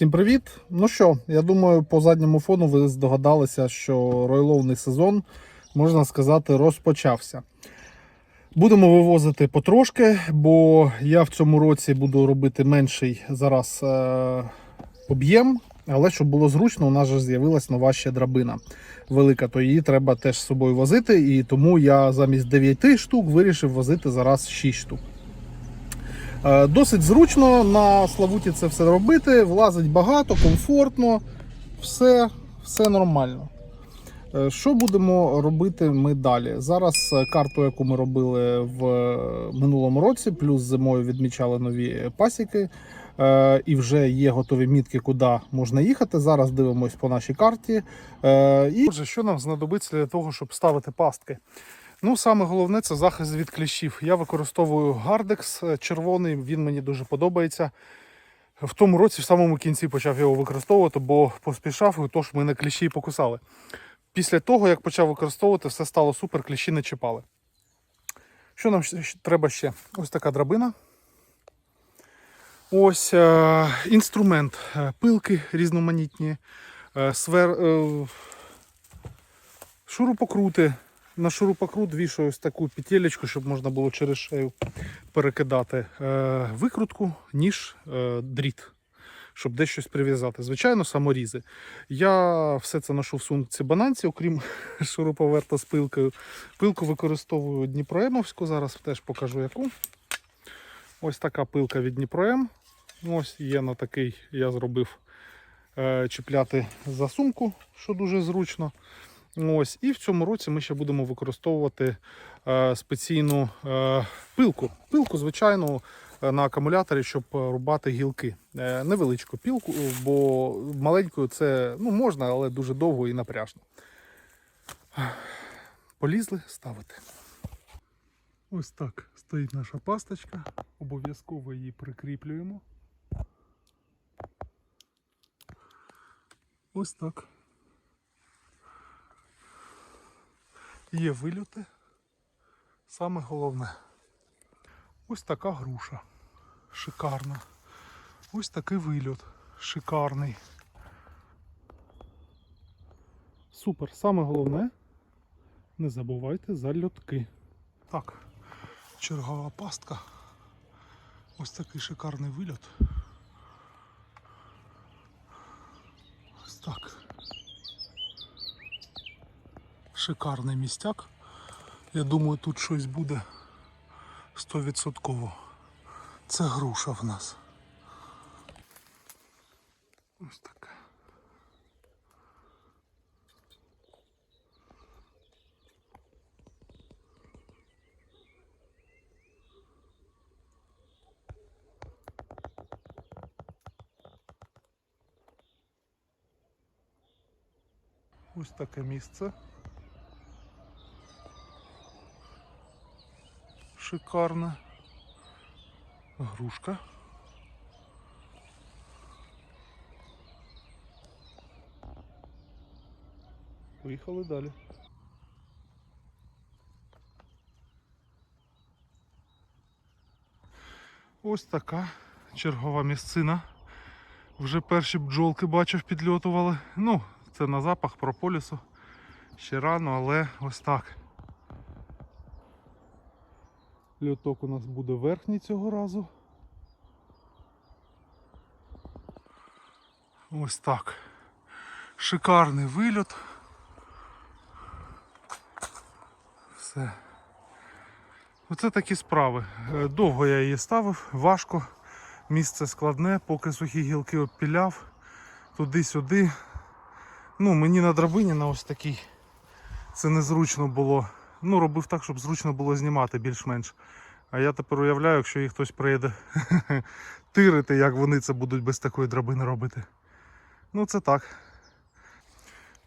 Всім привіт! Ну що, я думаю, по задньому фону ви здогадалися, що ройловний сезон, можна сказати, розпочався. Будемо вивозити потрошки, бо я в цьому році буду робити менший зараз е- об'єм, але щоб було зручно, у нас же з'явилась нова ще драбина велика, то її треба теж з собою возити. І тому я замість 9 штук вирішив возити зараз 6 штук. Е, Досить зручно на Славуті це все робити. Влазить багато, комфортно, все, все нормально. Е, Що будемо робити ми далі? Зараз е, карту, яку ми робили в минулому році, плюс зимою відмічали нові пасіки. І вже є готові мітки, куди можна їхати. Зараз дивимось по нашій карті. І що нам знадобиться для того, щоб ставити пастки? Ну, саме головне це захист від кліщів. Я використовую гардекс е, червоний, він мені дуже подобається. В тому році, в самому кінці, почав його використовувати, бо поспішав, і тож мене кліщі покусали. Після того, як почав використовувати, все стало супер, кліщі не чіпали. Що нам треба ще? Ось така драбина. Ось е, інструмент, е, пилки різноманітні, е, свер, е, шурупокрути. На шурупокрут вішаю ось таку петелечку, щоб можна було через шею перекидати е, викрутку, ніж, е, дріт, щоб десь щось прив'язати. Звичайно, саморізи. Я все це ношу в сумці бананці, окрім шуруповерта з пилкою. Пилку використовую Дніпроемовську, зараз теж покажу яку. Ось така пилка від Дніпроем. Ось є на такий, я зробив е, чіпляти за сумку, що дуже зручно. Ось, і в цьому році ми ще будемо використовувати е, спеційну е, пилку. Пилку, звичайно, е, на акумуляторі, щоб рубати гілки. Е, невеличку пілку, бо маленькою це ну, можна, але дуже довго і напряжно. Полізли ставити. Ось так стоїть наша пасточка. Обов'язково її прикріплюємо. Ось так. Є вильоти. Саме головне. Ось така груша. Шикарна. Ось такий вильот. Шикарний. Супер. Саме головне. Не забувайте за льотки. Так, чергова пастка. Ось такий шикарний вильот. Ось так. Шикарний містяк. Я думаю, тут щось буде 100%. Це груша в нас. Ось така. Ось таке місце. Шикарна грушка. Поїхали далі. Ось така чергова місцина. Вже перші бджолки бачив, підльотували. Ну, це на запах прополісу. Ще рано, але ось так. Льоток у нас буде верхній цього разу. Ось так. Шикарний вильот. Все. Оце такі справи. Е, Довго я її ставив, важко. Місце складне, поки сухі гілки обпіляв. Туди-сюди. Ну, мені на драбині на ось такій. Це незручно було. Ну, робив так, щоб зручно було знімати більш-менш. А я тепер уявляю, якщо їх хтось приїде тирити, як вони це будуть без такої драбини робити. Ну, це так.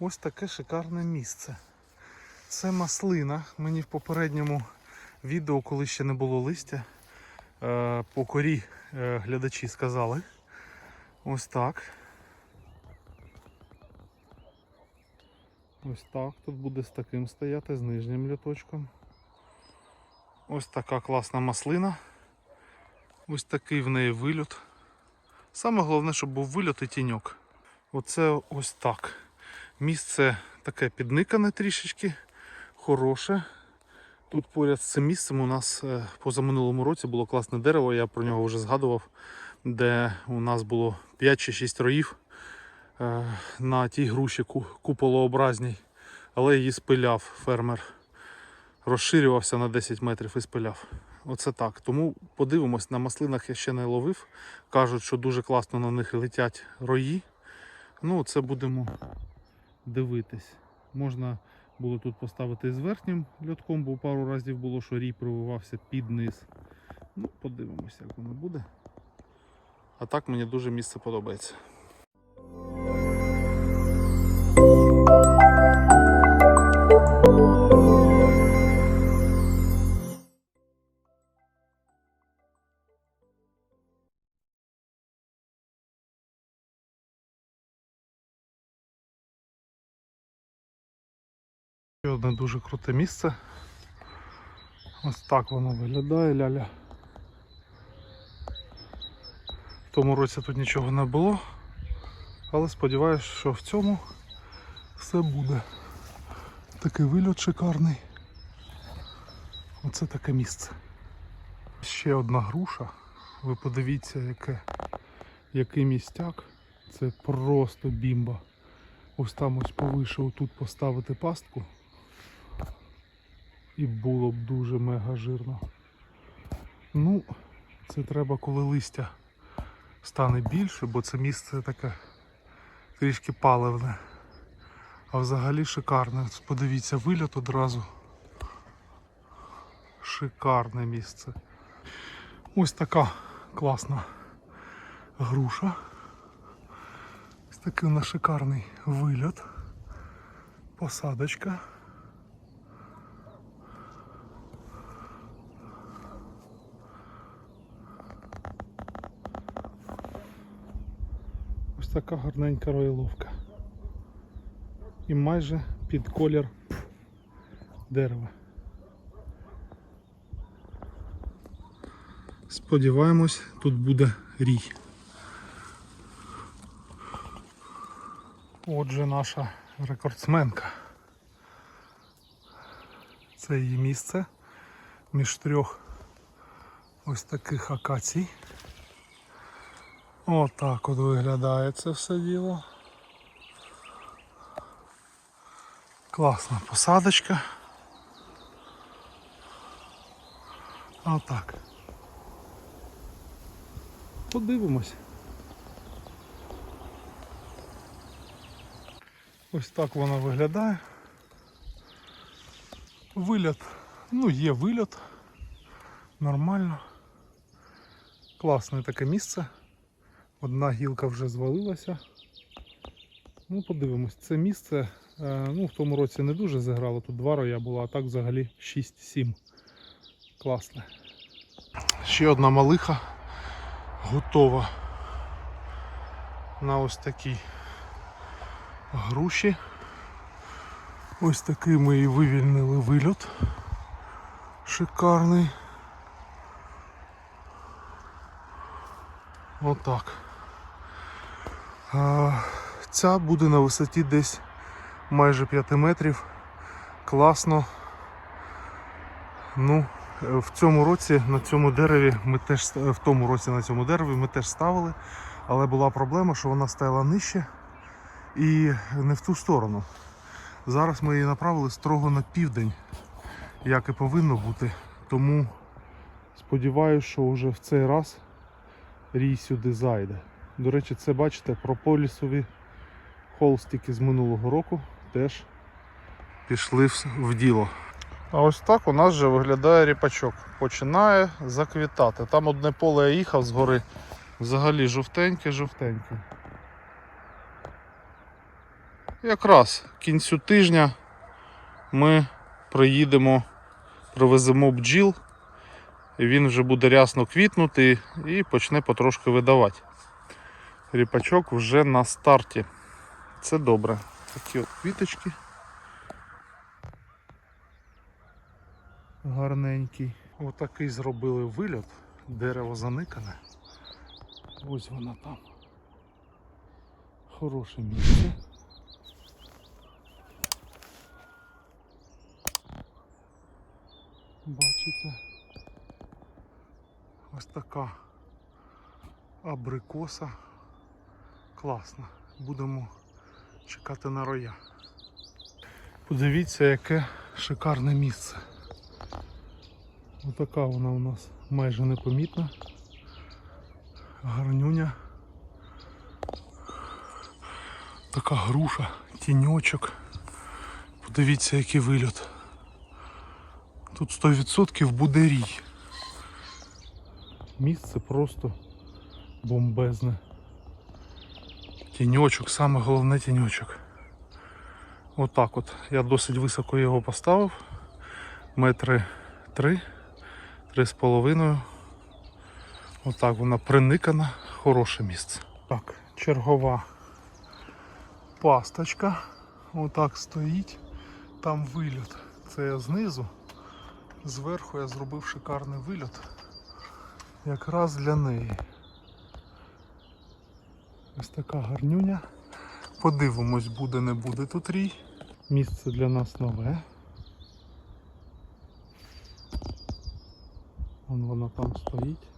Ось таке шикарне місце. Це маслина. Мені в попередньому відео, коли ще не було листя, е, по корі е, глядачі сказали. Ось так. Ось так. Тут буде з таким стояти, з нижнім літочком. Ось така класна маслина. Ось такий в неї вильот. Саме головне, щоб був вильот і тіньок. Оце ось так. Місце таке підникане трішечки, хороше. Тут поряд з цим місцем у нас е, позаминулому році було класне дерево, я про нього вже згадував, де у нас було 5 чи 6 роїв на тій груші куполообразній, але її спиляв фермер. Розширювався на 10 метрів і спиляв. Оце так. Тому подивимось, на маслинах я ще не ловив. Кажуть, що дуже класно на них летять рої. Ну, це будемо дивитись. Можна було тут поставити з верхнім льотком, бо пару разів було, що рій пробивався під низ. Ну, подивимося, як воно буде. А так мені дуже місце подобається. Дуже круте місце. Ось так воно виглядає ляля. В тому році тут нічого не було, але сподіваюся, що в цьому все буде. Такий вильот шикарний. Оце таке місце. Ще одна груша. Ви подивіться, яке, який містяк. Це просто бімба. Ось там ось повише отут поставити пастку. І було б дуже мега жирно. Ну, це треба, коли листя стане більше, бо це місце таке трішки паливне. А взагалі шикарне. Подивіться, вильот одразу. Шикарне місце. Ось така класна груша. Ось такий у нас шикарний вильот. Посадочка. Така гарненька роїловка. І майже під колір дерева. Сподіваємось, тут буде рій. Отже, наша рекордсменка. Це її місце між трьох ось таких акацій. Отак от виглядає це все діло. Класна посадочка. Отак. Подивимось. Ось так вона виглядає. Вильот, ну є вильот. Нормально. Класне таке місце. Одна гілка вже звалилася. Ну, подивимось, це місце е, ну, в тому році не дуже заграло, тут два роя було, а так взагалі 6-7. Класне. Ще одна малиха готова на ось такій груші. Ось такий ми і вивільнили вильот. Шикарний. Отак. Ця буде на висоті десь майже 5 метрів. Класно. Ну, в цьому році на цьому дереві ми теж в тому році на цьому дереві ми теж ставили, але була проблема, що вона стояла нижче і не в ту сторону. Зараз ми її направили строго на південь, як і повинно бути. Тому сподіваюся, що вже в цей раз рій сюди зайде. До речі, це бачите, прополісові холстики з минулого року теж пішли в, діло. А ось так у нас вже виглядає ріпачок. Починає заквітати. Там одне поле я їхав згори. Взагалі жовтеньке-жовтеньке. Якраз кінцю тижня ми приїдемо, привеземо бджіл, і він вже буде рясно квітнути і почне потрошки видавати. Ріпачок вже на старті. Це добре. Такі от квіточки. Гарненький. Отакий зробили вильот. Дерево заникане. Ось воно там. Хороше місце. Бачите? Ось така абрикоса. Класна. Будемо чекати на роя. Подивіться, яке шикарне місце. Отака вона у нас майже непомітна. Гарнюня. Така груша, тіньочок. Подивіться, який вильот. Тут 100% буде рій. Місце просто бомбезне. Тіньочок, саме головне тіньочок. Отак от. Я досить високо його поставив. Метри три, три з половиною. Отак вона приникана, хороше місце. Так, чергова пасточка. Отак стоїть. Там вильот. Це я знизу. Зверху я зробив шикарний вильот. Якраз для неї. Ось така гарнюня. Подивимось, буде, не буде тут рій. Місце для нас нове. Вон вона там стоїть.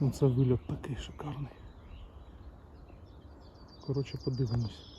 Ну це вильот такий шикарний. Коротше, подивимось.